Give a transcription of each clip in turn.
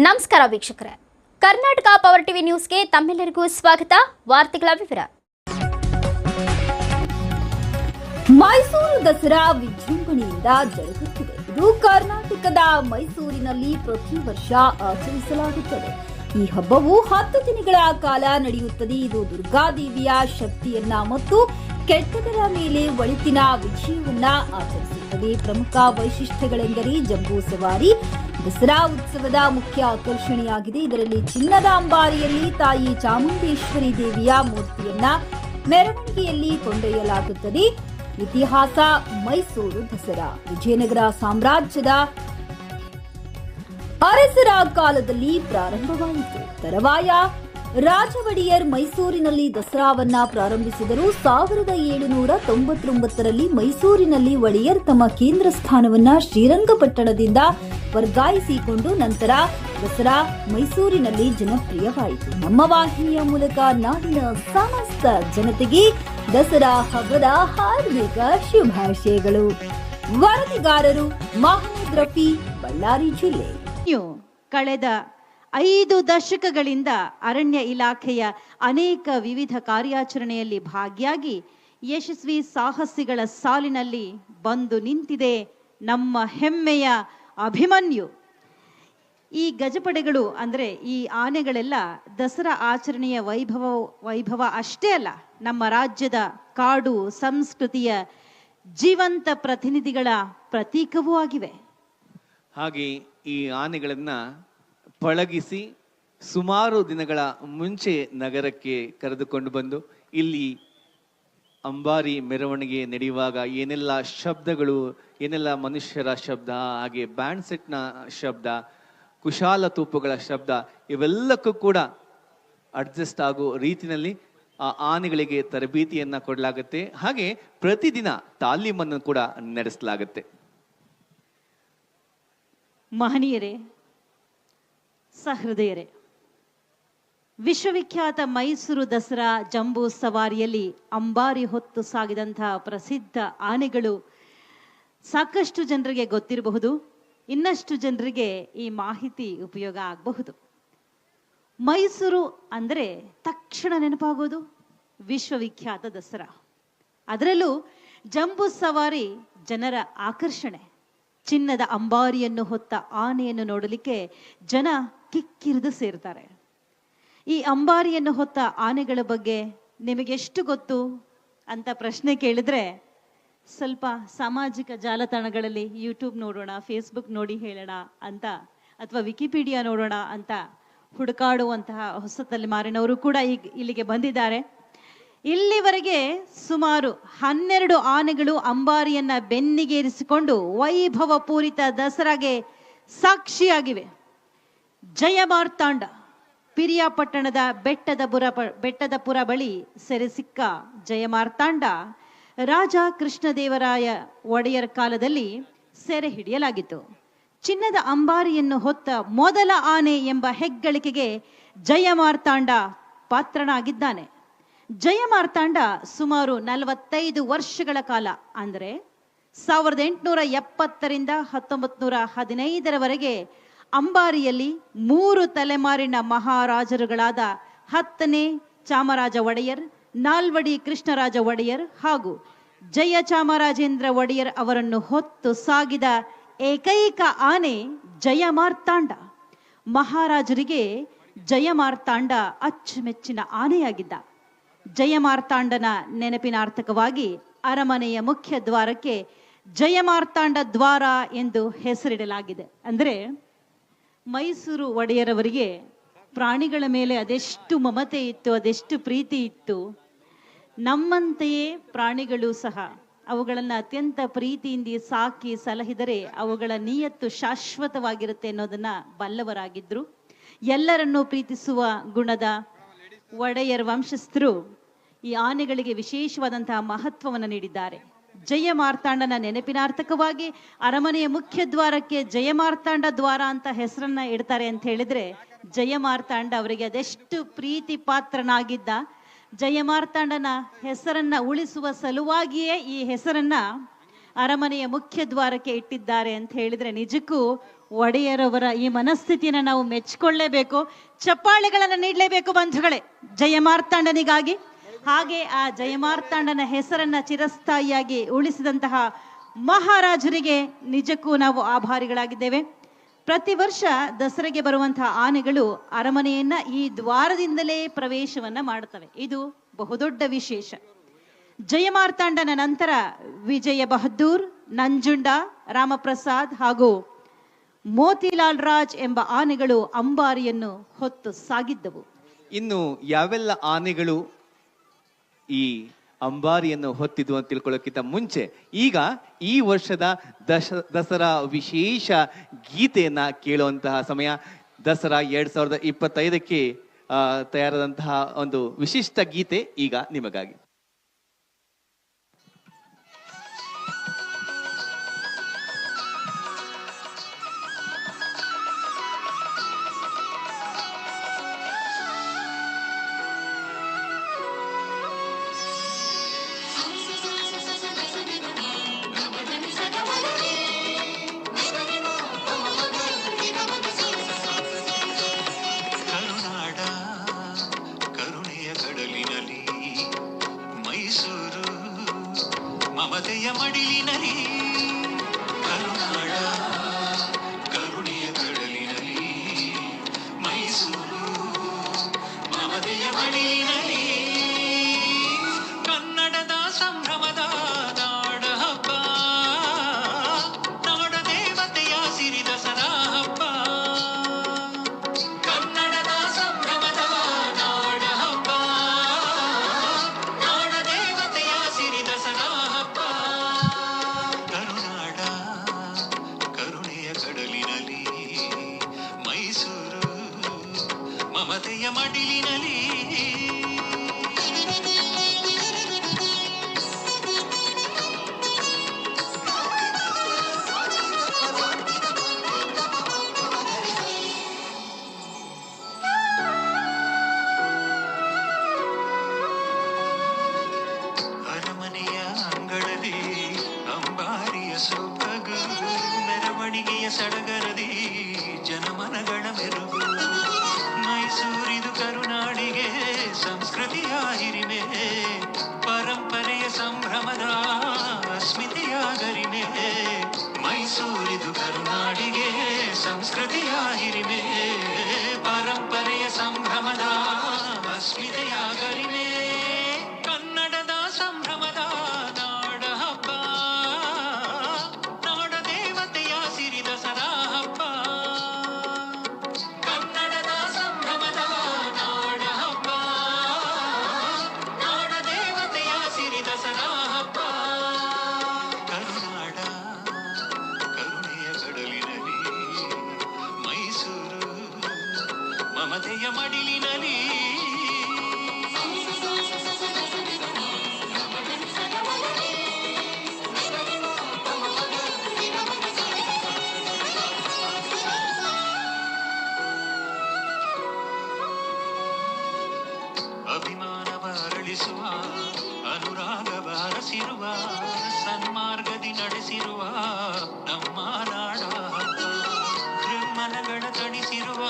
ನಮಸ್ಕಾರ ವೀಕ್ಷಕರೇ. Karnataka power TV ನ್ಯೂಸ್ಗೆ ತಮ್ಮೆಲ್ಲರಿಗೂ ಸ್ವಾಗತ. ವಾರ್ತೆಗಳ ವಿವರ. ಮೈಸೂರು ದಸರಾ ವಿಜೃಂಭಣೆಯಿಂದ ಜರುಗುತ್ತಿದೆ. ಇದು ಕರ್ನಾಟಕದ ಮೈಸೂರಿನಲ್ಲಿ ಪ್ರತಿ ವರ್ಷ ಆಚರಿಸಲಾಗುತ್ತದೆ. ಈ ಹಬ್ಬವು ಹತ್ತು ದಿನಗಳ ಕಾಲ ನಡೆಯುತ್ತದೆ. ಇದು ದುರ್ಗಾದೇವಿಯ ಶಕ್ತಿಯನ್ನ ಮತ್ತು ಕೆಟ್ಟದರ ಮೇಲೆ ಒಳಿತಿನ ವಿಜಯವನ್ನ ಆಚರಿಸುತ್ತದೆ. ಪ್ರಮುಖ ವೈಶಿಷ್ಟ್ಯಗಳೆಂದರೆ ಜಂಬೂ ಸವಾರಿ, ದಸರಾ ಉತ್ಸವದ ಮುಖ್ಯ ಆಕರ್ಷಣೆಯಾಗಿದೆ. ಇದರಲ್ಲಿ ಚಿನ್ನದ ಅಂಬಾರಿಯಲ್ಲಿ ತಾಯಿ ಚಾಮುಂಡೇಶ್ವರಿ ದೇವಿಯ ಮೂರ್ತಿಯನ್ನ ಮೆರವಣಿಗೆಯಲ್ಲಿ ಕೊಂಡೊಯ್ಯಲಾಗುತ್ತದೆ. ಇತಿಹಾಸ, ಮೈಸೂರು ದಸರಾ. ವಿಜಯನಗರ ಸಾಮ್ರಾಜ್ಯದ ಅರಸರ ಕಾಲದಲ್ಲಿ ಪ್ರಾರಂಭವಾಯಿತು. ತರವಾಯ ರಾಜವಡಿಯರ್ ಮೈಸೂರಿನಲ್ಲಿ ದಸರಾವನ್ನ ಪ್ರಾರಂಭಿಸಿದರು. ಸಾವಿರದ ಏಳುನೂರ ತೊಂಬತ್ತೊಂಬತ್ತರಲ್ಲಿ ಮೈಸೂರಿನಲ್ಲಿ ಒಡೆಯರ್ ತಮ್ಮ ಕೇಂದ್ರ ಸ್ಥಾನವನ್ನ ಶ್ರೀರಂಗಪಟ್ಟಣದಿಂದ ವರ್ಗಾಯಿಸಿಕೊಂಡು ನಂತರ ದಸರಾ ಮೈಸೂರಿನಲ್ಲಿ ಜನಪ್ರಿಯವಾಯಿತು. ನಮ್ಮ ವಾಹಿನಿಯ ಮೂಲಕ ನಾಡಿನ ಸಮಸ್ತ ಜನತೆಗೆ ದಸರಾ ಹಬ್ಬದ ಹಾರ್ದಿಕ ಶುಭಾಶಯಗಳು. ವರದಿಗಾರರು ಮಹಮ್ಮದ್ ರಫಿ ಬಳ್ಳಾರಿ ಜಿಲ್ಲೆ. ಕಳೆದ ಐದು ದಶಕಗಳಿಂದ ಅರಣ್ಯ ಇಲಾಖೆಯ ಅನೇಕ ವಿವಿಧ ಕಾರ್ಯಾಚರಣೆಯಲ್ಲಿ ಭಾಗಿಯಾಗಿ ಯಶಸ್ವಿ ಸಾಹಸಿಗಳ ಸಾಲಿನಲ್ಲಿ ಬಂದು ನಿಂತಿದೆ ನಮ್ಮ ಹೆಮ್ಮೆಯ ಅಭಿಮನ್ಯು. ಈ ಗಜಪಡೆಗಳು ಅಂದರೆ ಈ ಆನೆಗಳೆಲ್ಲ ದಸರಾ ಆಚರಣೆಯ ವೈಭವ ವೈಭವ ಅಷ್ಟೇ ಅಲ್ಲ, ನಮ್ಮ ರಾಜ್ಯದ ಕಾಡು ಸಂಸ್ಕೃತಿಯ ಜೀವಂತ ಪ್ರತಿನಿಧಿಗಳ ಪ್ರತೀಕವೂ ಆಗಿವೆ. ಹಾಗೆ ಈ ಆನೆಗಳನ್ನ ಪಳಗಿಸಿ ಸುಮಾರು ದಿನಗಳ ಮುಂಚೆ ನಗರಕ್ಕೆ ಕರೆದುಕೊಂಡು ಬಂದು, ಇಲ್ಲಿ ಅಂಬಾರಿ ಮೆರವಣಿಗೆ ನಡೆಯುವಾಗ ಏನೆಲ್ಲ ಶಬ್ದಗಳು, ಏನೆಲ್ಲ ಮನುಷ್ಯರ ಶಬ್ದ, ಹಾಗೆ ಬ್ಯಾಂಡ್ ಸೆಟ್ನ ಶಬ್ದ, ಕುಶಾಲ ತೂಪುಗಳ ಶಬ್ದ, ಇವೆಲ್ಲಕ್ಕೂ ಕೂಡ ಅಡ್ಜಸ್ಟ್ ಆಗೋ ರೀತಿಯಲ್ಲಿ ಆ ಆನೆಗಳಿಗೆ ತರಬೇತಿಯನ್ನ ಕೊಡಲಾಗುತ್ತೆ. ಹಾಗೆ ಪ್ರತಿದಿನ ತಾಲೀಮನ್ನು ಕೂಡ ನಡೆಸಲಾಗುತ್ತೆ. ಮಹನೀಯರೇ ಸಹೃದಯರೇ, ವಿಶ್ವವಿಖ್ಯಾತ ಮೈಸೂರು ದಸರಾ ಜಂಬೂ ಸವಾರಿಯಲ್ಲಿ ಅಂಬಾರಿ ಹೊತ್ತು ಸಾಗಿದಂತಹ ಪ್ರಸಿದ್ಧ ಆನೆಗಳು ಸಾಕಷ್ಟು ಜನರಿಗೆ ಗೊತ್ತಿರಬಹುದು. ಇನ್ನಷ್ಟು ಜನರಿಗೆ ಈ ಮಾಹಿತಿ ಉಪಯೋಗ ಆಗಬಹುದು. ಮೈಸೂರು ಅಂದರೆ ತಕ್ಷಣ ನೆನಪಾಗೋದು ವಿಶ್ವವಿಖ್ಯಾತ ದಸರಾ. ಅದರಲ್ಲೂ ಜಂಬೂ ಸವಾರಿ ಜನರ ಆಕರ್ಷಣೆ. ಚಿನ್ನದ ಅಂಬಾರಿಯನ್ನು ಹೊತ್ತ ಆನೆಯನ್ನು ನೋಡಲಿಕ್ಕೆ ಜನ ಕಿಕ್ಕಿರಿದು ಸೇರ್ತಾರೆ. ಈ ಅಂಬಾರಿಯನ್ನು ಹೊತ್ತ ಆನೆಗಳ ಬಗ್ಗೆ ನಿಮಗೆಷ್ಟು ಗೊತ್ತು? ಅಂತ ಪ್ರಶ್ನೆ ಕೇಳಿದ್ರೆ ಸ್ವಲ್ಪ ಸಾಮಾಜಿಕ ಜಾಲತಾಣಗಳಲ್ಲಿ ಯೂಟ್ಯೂಬ್ ನೋಡೋಣ ಫೇಸ್ಬುಕ್ ನೋಡಿ ಹೇಳೋಣ ಅಂತ, ಅಥವಾ ವಿಕಿಪೀಡಿಯಾ ನೋಡೋಣ ಅಂತ ಹುಡುಕಾಡುವಂತಹ ಹೊಸ ತಲೆಮಾರಿನವರು ಕೂಡ ಈಗ ಇಲ್ಲಿಗೆ ಬಂದಿದ್ದಾರೆ. ಇಲ್ಲಿವರೆಗೆ ಸುಮಾರು ಹನ್ನೆರಡು ಆನೆಗಳು ಅಂಬಾರಿಯನ್ನ ಬೆನ್ನಿಗೇರಿಸಿಕೊಂಡು ವೈಭವ ಪೂರಿತ ದಸರಾಗೆ ಸಾಕ್ಷಿಯಾಗಿವೆ. ಜಯ ಮಾರ್ತಾಂಡ ಪಿರಿಯಾಪಟ್ಟಣದ ಬೆಟ್ಟದ ಪುರ ಬೆಟ್ಟದ ಪುರ ಬಳಿ ಸೆರೆಸಿಕ್ಕ ಜಯ ಮಾರ್ತಾಂಡ ರಾಜ ಕೃಷ್ಣದೇವರಾಯ ಒಡೆಯರ್ ಕಾಲದಲ್ಲಿ ಸೆರೆ ಹಿಡಿಯಲಾಗಿತ್ತು. ಚಿನ್ನದ ಅಂಬಾರಿಯನ್ನು ಹೊತ್ತ ಮೊದಲ ಆನೆ ಎಂಬ ಹೆಗ್ಗಳಿಕೆಗೆ ಜಯ ಮಾರ್ತಾಂಡ ಪಾತ್ರನಾಗಿದ್ದಾನೆ. ಜಯ ಮಾರ್ತಾಂಡ ಸುಮಾರು ನಲವತ್ತೈದು ವರ್ಷಗಳ ಕಾಲ, ಅಂದರೆ ಸಾವಿರದ ಎಂಟುನೂರ ಎಪ್ಪತ್ತರಿಂದ ಹತ್ತೊಂಬತ್ತು ನೂರ ಹದಿನೈದರವರೆಗೆ ಅಂಬಾರಿಯಲ್ಲಿ ಮೂರು ತಲೆಮಾರಿನ ಮಹಾರಾಜರುಗಳಾದ ಹತ್ತನೇ ಚಾಮರಾಜ ಒಡೆಯರ್, ನಾಲ್ವಡಿ ಕೃಷ್ಣರಾಜ ಒಡೆಯರ್ ಹಾಗೂ ಜಯ ಚಾಮರಾಜೇಂದ್ರ ಒಡೆಯರ್ ಅವರನ್ನು ಹೊತ್ತು ಸಾಗಿದ ಏಕೈಕ ಆನೆ ಜಯಮಾರ್ತಾಂಡ ಮಹಾರಾಜರಿಗೆ ಜಯಮಾರ್ತಾಂಡ ಅಚ್ಚುಮೆಚ್ಚಿನ ಆನೆಯಾಗಿದ್ದ. ಜಯಮಾರ್ತಾಂಡನ ನೆನಪಿನಾರ್ಥಕವಾಗಿ ಅರಮನೆಯ ಮುಖ್ಯ ದ್ವಾರಕ್ಕೆ ಜಯಮಾರ್ತಾಂಡ ದ್ವಾರ ಎಂದು ಹೆಸರಿಡಲಾಗಿದೆ. ಅಂದರೆ ಮೈಸೂರು ಒಡೆಯರವರಿಗೆ ಪ್ರಾಣಿಗಳ ಮೇಲೆ ಅದೆಷ್ಟು ಮಮತೆ ಇತ್ತು, ಅದೆಷ್ಟು ಪ್ರೀತಿ ಇತ್ತು. ನಮ್ಮಂತೆಯೇ ಪ್ರಾಣಿಗಳು ಸಹ ಅವುಗಳನ್ನು ಅತ್ಯಂತ ಪ್ರೀತಿಯಿಂದ ಸಾಕಿ ಸಲಹಿದರೆ ಅವುಗಳ ನಿಯತ್ತು ಶಾಶ್ವತವಾಗಿರುತ್ತೆ ಅನ್ನೋದನ್ನ ಬಲ್ಲವರಾಗಿದ್ರು. ಎಲ್ಲರನ್ನೂ ಪ್ರೀತಿಸುವ ಗುಣದ ಒಡೆಯರ್ ವಂಶಸ್ಥರು ಈ ಆನೆಗಳಿಗೆ ವಿಶೇಷವಾದಂತಹ ಮಹತ್ವವನ್ನು ನೀಡಿದ್ದಾರೆ. ಜಯ ಮಾರ್ತಾಂಡನ ನೆನಪಿನಾರ್ಥಕವಾಗಿ ಅರಮನೆಯ ಮುಖ್ಯ ದ್ವಾರಕ್ಕೆ ಜಯ ಮಾರ್ತಾಂಡ ದ್ವಾರ ಅಂತ ಹೆಸರನ್ನ ಇಡ್ತಾರೆ ಅಂತ ಹೇಳಿದ್ರೆ ಜಯ ಮಾರ್ತಾಂಡ ಅವರಿಗೆ ಅದೆಷ್ಟು ಪ್ರೀತಿ ಪಾತ್ರನಾಗಿದ್ದ. ಜಯ ಮಾರ್ತಾಂಡನ ಹೆಸರನ್ನ ಉಳಿಸುವ ಸಲುವಾಗಿಯೇ ಈ ಹೆಸರನ್ನ ಅರಮನೆಯ ಮುಖ್ಯ ದ್ವಾರಕ್ಕೆ ಇಟ್ಟಿದ್ದಾರೆ ಅಂತ ಹೇಳಿದ್ರೆ ನಿಜಕ್ಕೂ ಒಡೆಯರವರ ಈ ಮನಸ್ಥಿತಿನ ನಾವು ಮೆಚ್ಚಿಕೊಳ್ಳೇಬೇಕು ಚಪ್ಪಾಳೆಗಳನ್ನ ನೀಡಲೇಬೇಕು ಬಂಧುಗಳೇ. ಜಯಮಾರ್ತಾಂಡನಿಗಾಗಿ ಹಾಗೆ ಆ ಜಯಮಾರ್ತಾಂಡನ ಹೆಸರನ್ನ ಚಿರಸ್ಥಾಯಿಯಾಗಿ ಉಳಿಸಿದಂತಹ ಮಹಾರಾಜರಿಗೆ ನಿಜಕ್ಕೂ ನಾವು ಆಭಾರಿಗಳಾಗಿದ್ದೇವೆ. ಪ್ರತಿ ವರ್ಷ ದಸರೆಗೆ ಬರುವಂತಹ ಆನೆಗಳು ಅರಮನೆಯನ್ನ ಈ ದ್ವಾರದಿಂದಲೇ ಪ್ರವೇಶವನ್ನ ಮಾಡುತ್ತವೆ. ಇದು ಬಹುದೊಡ್ಡ ವಿಶೇಷ. ಜಯಮಾರ್ತಾಂಡನ ನಂತರ ವಿಜಯ ಬಹದ್ದೂರ್, ನಂಜುಂಡ, ರಾಮಪ್ರಸಾದ್ ಹಾಗೂ ಮೋತಿಲಾಲ್ ರಾಜ್ ಎಂಬ ಆನೆಗಳು ಅಂಬಾರಿಯನ್ನು ಹೊತ್ತು ಸಾಗಿದ್ದವು. ಇನ್ನು ಯಾವೆಲ್ಲ ಆನೆಗಳು ಈ ಅಂಬಾರಿಯನ್ನು ಹೊತ್ತಿದ್ದು ಅಂತ ತಿಳ್ಕೊಳ್ಳೋಕ್ಕಿಂತ ಮುಂಚೆ, ಈಗ ಈ ವರ್ಷದ ದಶ, ದಸರಾ ವಿಶೇಷ ಗೀತೆಯನ್ನು ಕೇಳುವಂತಹ ಸಮಯ. ದಸರಾ ಎರಡು ಸಾವಿರದ ಇಪ್ಪತ್ತೈದಕ್ಕೆ ತಯಾರಾದಂತಹ ಒಂದು ವಿಶಿಷ್ಟ ಗೀತೆ ಈಗ ನಿಮಗಾಗಿ. ಮೆರವಣಿಗೆಯ ಅರಳಿಸುವ ಅನುರಾಗವ ಹರಸಿರುವ ಸನ್ಮಾರ್ಗದಿ ನಡೆಸಿರುವ ನಮ್ಮ ನಾಡ. ಹಬ್ಬ ಕೃಮ್ಮನಗಳ ತಣಿಸಿರುವ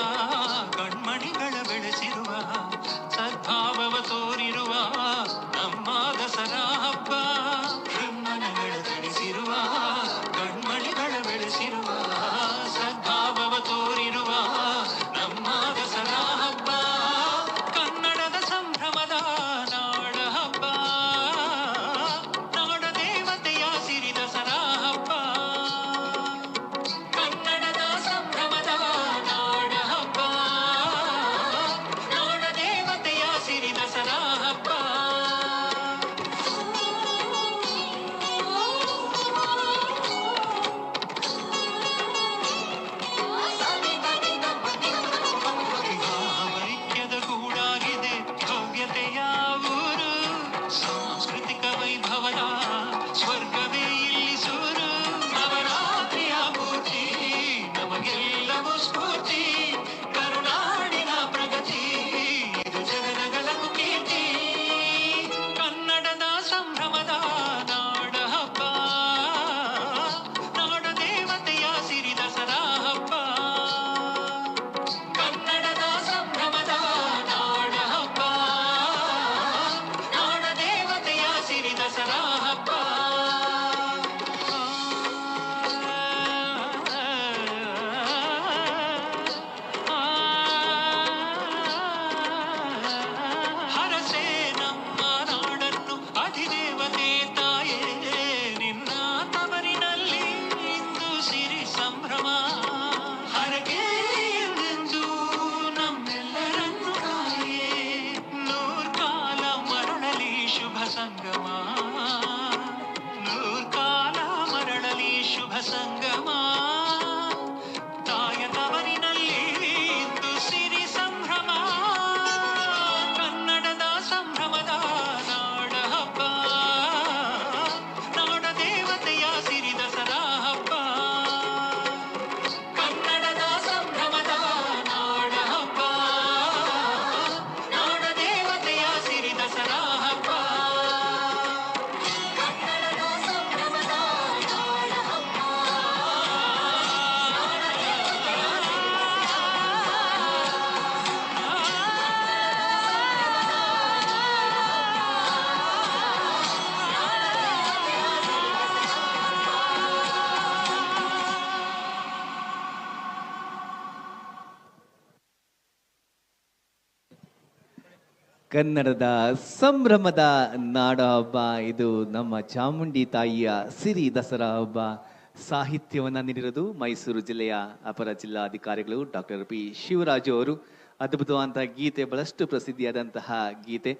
ಕನ್ನಡದ ಸಂಭ್ರಮದ ನಾಡ ಹಬ್ಬ. ಇದು ನಮ್ಮ ಚಾಮುಂಡಿ ತಾಯಿಯ ಸಿರಿ ದಸರಾ ಹಬ್ಬ. ಸಾಹಿತ್ಯವನ್ನು ನೀಡಿರೋದು ಮೈಸೂರು ಜಿಲ್ಲೆಯ ಅಪರ ಜಿಲ್ಲಾಧಿಕಾರಿಗಳು ಡಾಕ್ಟರ್ ಪಿ ಶಿವರಾಜು ಅವರು. ಅದ್ಭುತವಾದಂತಹ ಗೀತೆ, ಬಹಳಷ್ಟು ಪ್ರಸಿದ್ಧಿಯಾದಂತಹ ಗೀತೆ.